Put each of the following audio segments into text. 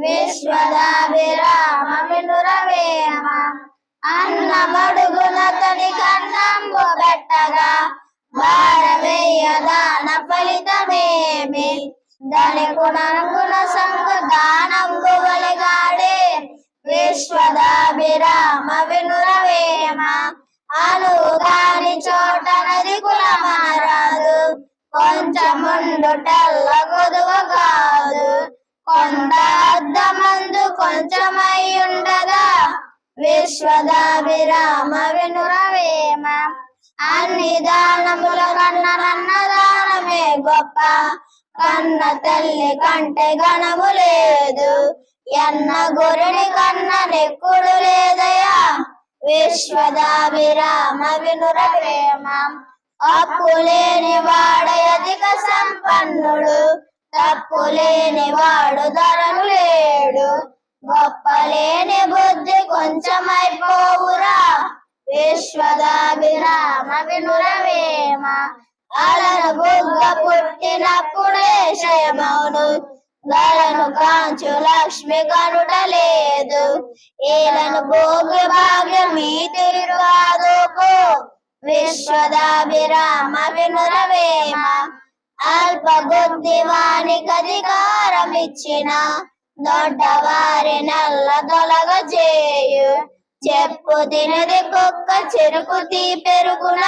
విశ్వదాభిరామమినురవేమ. అన్నమడుగునతని కన్నంబు పెట్టగా భారవేయదాన ఫలితమేమి? ధనికుననుకున సంఘ దానంబు వలిగాడే విశ్వదాభిరామ వినురవేమ అనుగాని చోట నది కులమనరాదు కొంచెముండు టల్ల గొదువ కాదు. కొండ అద్దమందు కొంచెమై ఉండగా విశ్వదాభిరామ వినురవేమ అన్ని దానముల కన్న దానమే గొప్ప. కన్న తల్లి కంటే గణము లేదు. ఎన్న గురుని కన్న నెక్కుడు లేదయా? విశ్వదాభిరామ వినురవేమ అప్పు లేని వాడయధిక సంపన్నుడు. తప్పు లేని వాడు ధరను లేడు. గొప్ప లేని బుద్ధి కొంచెమైపోవురా. విశ్వదాభిరామ వినురవేమ. అలను బుగ్గ పుట్టినప్పుడే శయమౌను గలను కాంచు లక్ష్మి కనుట లేదు. ఏలను భోగ్య భాగ్యం ఈ తిరుగాదుకు విశ్వదాభిరామ వినురవేమ. అల్ప బుద్ధి వానికి అధికారం ఇచ్చిన దొడ్డవారి నల్ల తొలగ చేయు చెప్పు తినది కుక్క చెరుకు తీ పెరుగున.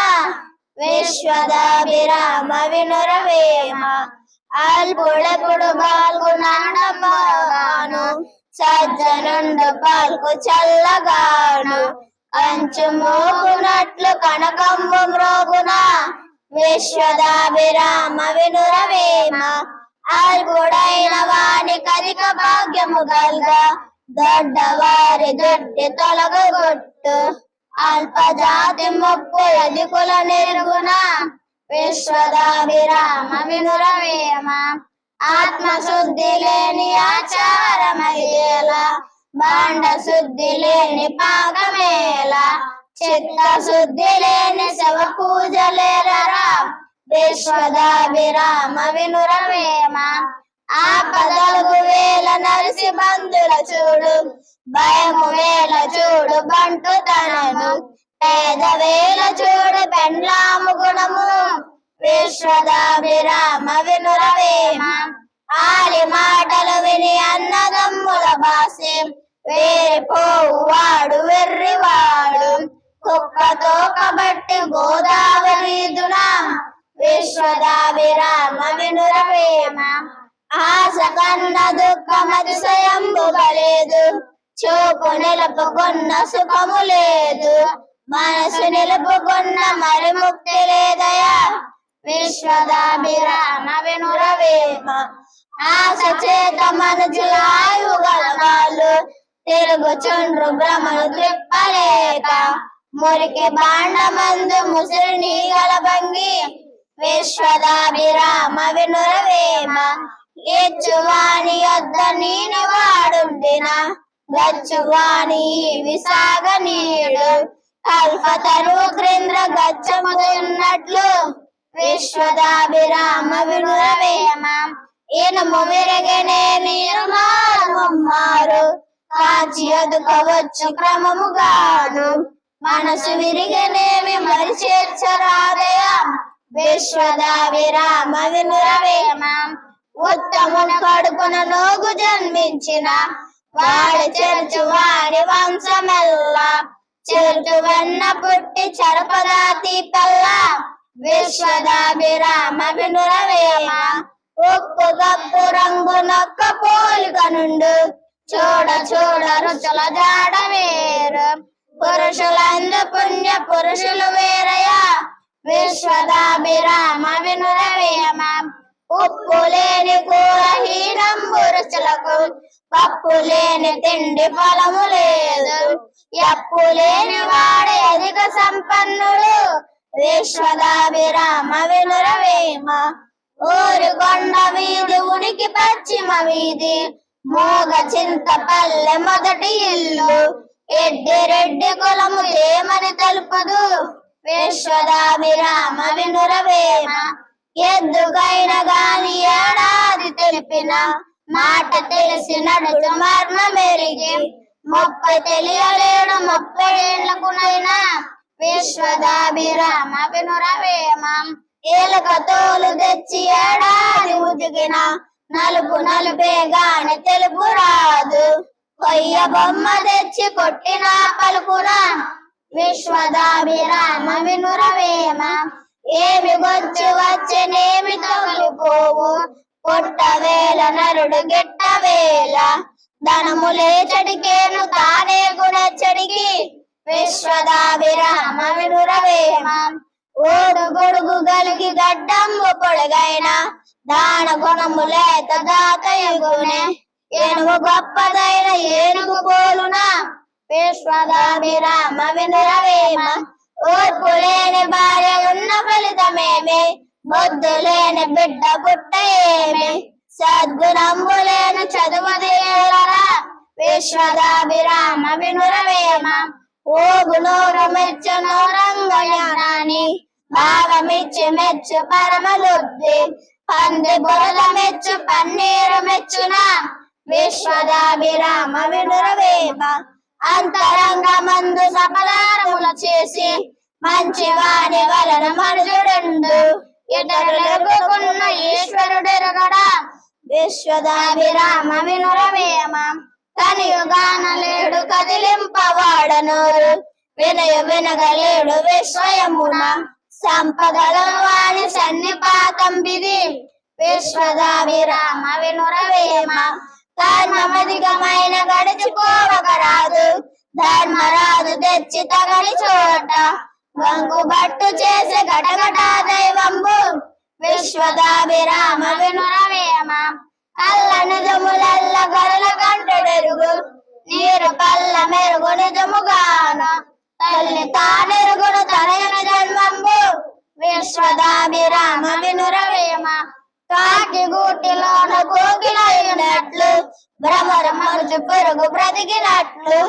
విశ్వదాభిరామ వినురవేమ. అల్పుడెప్పుడు పాల్గొనడమాను సజ్జనుండు పాల్కు చల్లగాను. అంచు మోగునట్లు కనకంబు మ్రోగునా విశ్వదాభిరామ వినురవేమ అల్పుడైన వాణి కదిక భాగ్యము కల్గా దొడ్డవారి దొడ్డి తొలగొట్టు అల్పజాతి ముప్పు ఎదుకుల నిర్గుణ విశ్వదాభిరామ వినురవేమ ఆత్మశుద్ధి లేని ఆచారమయ్యేలా బాండ శుద్ధి లేని పాగమేలా చిత్త శుద్ధి లేని శివ పూజలేరరా విశ్వదాభిరామ వినురవేమ ఆ ఆపదలకు వేల నరిసి బంధుల చూడు. భయము వేల చూడు బంటు తనను. పేద వేల చూడు పెండ్లాము గుణము. విశ్వదాభిరామ వినురవేమ ఆలి మాటలు విని అన్నదమ్ముల భాష్య. వేరిపోవు వాడు వెర్రివాడు. కుక్కతో కబట్టి గోదావరి విశ్వదావిరామ విశ్వదాభిరామ వినురవేమ ఆశ కన్న దుఃఖమతిశయంబు లేదు చూపు నిలుపుకున్న సుఖము లేదు మనసు నిలుపుకున్న మరి ముక్తి లేదయా? విశ్వదాభిరామ వినురవేమ ఆశ చేత మనసు ఆయువు గలవాళ్ళు. తిరుగుచుండ్రు భ్రమను త్రిప్పలేక. మురికి బాండమందు నీల భంగి విశ్వదాభిరామ వినురవేమ ఇచ్చువాని యొద్ద నేను వాడుండిన గచ్చువాని విసాగ నీడు. కల్పతరు క్రింద్ర గచ్చముదయున్నట్లు విశ్వదాభిరామ వినురవేమ. ఇనుము విరగనే మీరు మారు కాచి ఎదుకవచ్చు క్రమముగాను. మనసు విరిగనేమి మరి చేర్చరాదయం? విశ్వదావిరామ వినురవేమ ఉత్తమున కడుపున నోగు జన్మించిన వాడి చెరుచు వాడి వంశమెల్లా. చెరుచు వెన్న పుట్టి చరపదాతి పల్ల. విశ్వదాభిరామ వినురవేమ ఉప్పు గప్పు రంగు నొక్క పోలిక నుండు. చూడ చూడ రుచుల జాడ వేరు. పురుషులందు పుణ్య పురుషులు వేరయ. విశ్వదాభిరామ వినురవేమ ఉప్పు లేని కూర పురుషులకు పప్పు లేని తిండి ఫలము లేదు. ఎప్పు లేని వాడే అధిక సంపన్నుడు. విశ్వదాభిరామ వినురవేమ ఊరు కొండ వీధి ఉనికి పశ్చిమ వీధి. మోగ చింతపల్లె మొదటి ఇల్లు. ఎద్దిరెడ్డి కులము ఏమని తెలుపదు? విశ్వదాభిరామ వినురవేమ ఎద్దుకైన గాని ఏడాది తెలిపిన మాట తెలిసి నడుచు మర్మ మెరిగి ముప్పై తెలియలేడు ముప్పై ఏళ్ళకునైనా విశ్వదాభిరామ వినురవేమ ఏలక తోలు తెచ్చి ఏడాది ఉతికిన నలుపు నలుపే గాని తెలుపు రాదు. కొయ్య బొమ్మ తెచ్చి కొట్టిన పలుకున విశ్వదాభిరామ వినురవేమ ఏమి గొచ్చి వచ్చినేమి తొలిపోవు పొట్టవేల నరుడు గిట్టవేల ధనములే చెడికేను తానే గుణచడికి విశ్వదాభిరామ వినురవేమ ఓడు గొడుగు గలిగి గడ్డంబు పొడుగైన దాన గుణములేత దాతయుగునే ఏనుగు గొప్పదైన ఏనుగు పోలునా. విశ్వదాభిరామ వినురవేమ ఓర్పు లేని భార్య ఉన్న ఫలితమేమి. బుద్ధి లేని బిడ్డ పుట్ట ఏమి సద్గుణంబు లేని చదువుదేలరా విశ్వదాభిరామ వినురవేమ ఓగు నోరు మెచ్చు నోరంగయాని భాగమిచ్చి మెచ్చు పరమలుద్ది పంది బురద మెచ్చు పన్నీరు మెచ్చున. విశ్వదాభిరామ వినురవేమ అంతరంగ మందు సపదారముల చేసి మంచి వాణి వలన మనుజుడుండు ఇతరులకున్న ఈశ్వరుడెరగడా. విశ్వదాభిరామ వినురవేమ కలియుగాన లేడు కదిలింపవాడనోరు వినయ వినగలేడు విశ్వయమున. సంపదలను వాణి సన్నిపాతం బిది విశ్వదాభిరామ వినురవేమ ధర్మమధికమైన గడిచిపోవగరాదు ధర్మరాజు తెచ్చి తగని చోట గంగు బట్టు చేసి గటగట దైవంబు. విశ్వదాభిరామ వినురవేమ కళ్ళ నిజములల్ల గరుల కంటెడెరుగు. నీరు పల్ల మెరుగు నిజముగాన. తల్లి తానెరుగును తనయన జన్మంబు. విశ్వదాభిరామ వినురవేమ కాకి గూటిలోన కోకిలైనట్లు భ్రమర మరుచు పురుగు బ్రతికినట్లు.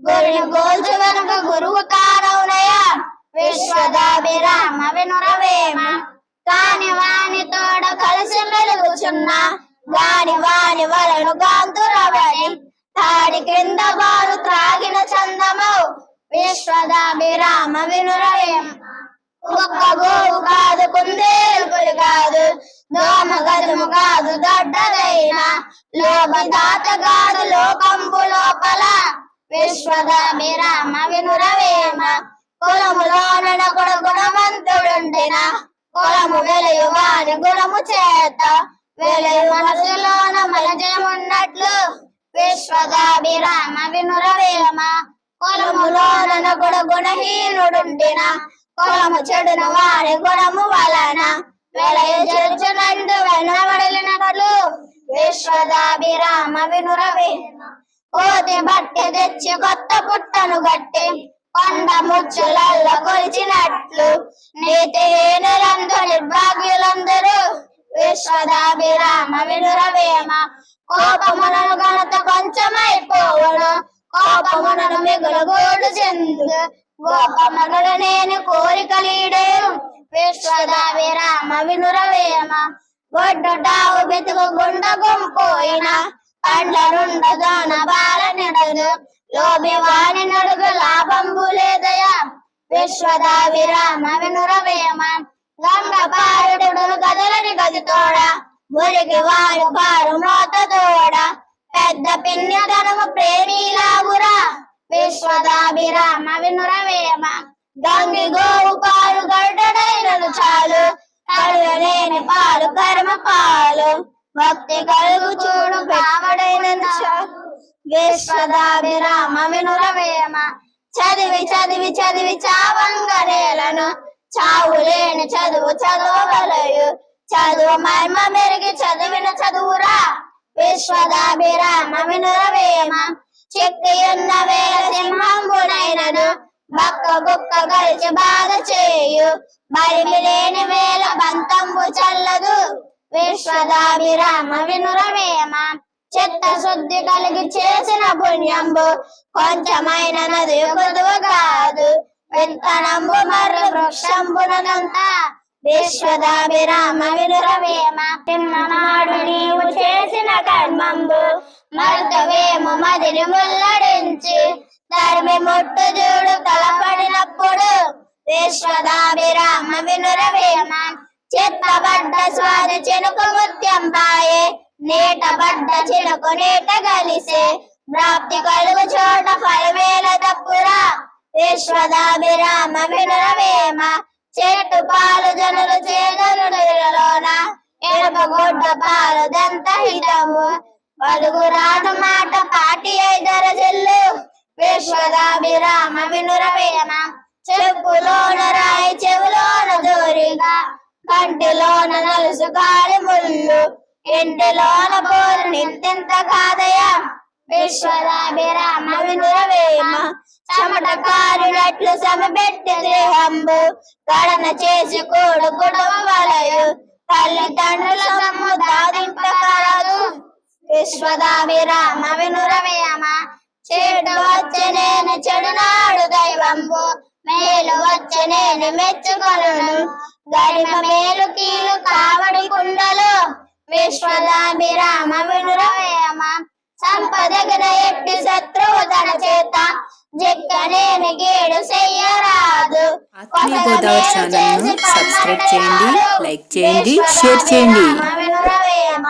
గురిని గోల్చు వెనుక గురువు కానవునయ విశ్వదాభిరామ వినురవేమ? కాని వాని తోడ కలిసి మెలుగుచున్నా వాని వాని వలను కాంతురవని తాడి క్రింద వారు త్రాగిన చందము విశ్వదాభిరామ వినురవేమ? ఒక్క గోవు కాదు కుందేలుపులు కాదు. దోమ గదుము కాదు దొడ్డదైన. లోకదాత కాదు లోకంపు లోపల విశ్వదాభిరామ వినురవేమ. కులములో కూడా గుణవంతుడుండిన కులము వెలయు వాని గుణము చేత. వెలయు మనసులోన మలజయమున్నట్లు విశ్వదాభిరామ వినురవేమ. కులములో కూడా గుణహీనుడుండిన కులము చెడున వారి గుణము వలన. వెలయు చెరుచునందు వెనబడినట్లు విశ్వదాభిరామ వినురవి. కోతి బట్టి తెచ్చి కొత్త పుట్టను గట్టి. కొండ ముచ్చులల్లో కొలిచినట్లు. నీతిహీనులందు నిర్భాగ్యులందరూ. విశ్వదాభిరామ వినురవేమ కోపమునను గణత కొంచెమైపోవును. కోపమునను మిగులు గోడు చెందు. గోపమగడు నేను కోరికలీడేను విశ్వదాభిరామ వినురవేమ. గొడ్డుటావు బెతుకు గుండ గుంపోయిన. పండ్లనుండదాన బాల నిడదు. లోబి వాణి నడుగు లాభంబు లేదయా విశ్వదాభిరామ వినురవేమ. గంగ పారుడు గదలని గది తోడ మురికి వారు పారు మోత తోడ. పెద్ద పిన్యధనము ప్రేమీలాగురా. విశ్వదాభిరామ వినురవేమ. గంగి గోవు పాలు గడ్డడైనను చాలు. కలుగలేని పాలు కర్మ పాలు. భక్తి కలుగు చూడు కావడైనను చాలు. విశ్వదాభిరామ వినురవేమ. చదివి చదివి చదివి చావంగనేలను చావు లేని చదువు చదవగలయు. చదువు మర్మ మెరిగి చదివిన చదువురా. విశ్వదాభిరామ వినురవేమ. శక్తి వేల సింహంబునైనను బక్క బుక్క గలిచి బాధ చేయు. బలిమి లేని వేల బంతంబు చల్లదు. విశ్వదాభిరామ వినురవేమ. చిత్త శుద్ధి కలిగి చేసిన పుణ్యంబు కొంచెమైన నది కొదువు కాదు. విత్తనంబు మర్రి వృక్షంబునదంత విశ్వదాభిరామ వినురవేమ. చిన్ననాడు నీవు చేసిన కర్మంబు మరుతవేము మదిని ముల్లడించి తరిమి ముట్టు చూడు తలపడినప్పుడు విశ్వదాభిరామ వినురవేమ చెత్తబడ్డ స్వాది చినుకు ముత్యం పాయే నీటబడ్డ చినుకు నీట కలిసే ప్రాప్తి కలుగు చోట ఫలమేల తప్పురా విశ్వదాభిరామ వినురవేమ చెట్టు పాలు జనులు చేగలులోన ఎనప గుడ్డ పాలు దంత హితము. పలుగు రాదు మాట పాటి ఐదర చెల్లు విశ్వదాభిరామ వినురవేమ చెప్పులోన రాయి చెవులోన దూరిగా కంటిలోన నలుసు కాలి ముళ్ళు. ఇంటిలోన బోరు నిత్యంత కాదయ? విశ్వదాభిరామ వినురవేమ చెమట కారినట్లు సమపెట్టి దేహంబు. గడన చేసి కూడు కుటుంబలయు తల్లిదండ్రుల సొమ్ము విశ్వదాభిరామ వినురవేమ చెడు వచ్చే నేను చెడునాడు దైవంబు మేలు వచ్చే నేను మెచ్చుకొను గరిమ మేలు కీలు కావడి కుండలు. విశ్వదాభిరామ వినురవేమ సంపదగిన ఎట్టి శత్రువు తన చేత. జిక్కనేని గీడు చెయ్యరాదు. ఆత్మీయ గోదావరి ఛానల్ను సబ్స్క్రైబ్ చేయండి లైక్ చేయండి షేర్ చేయండి. వినురవేమ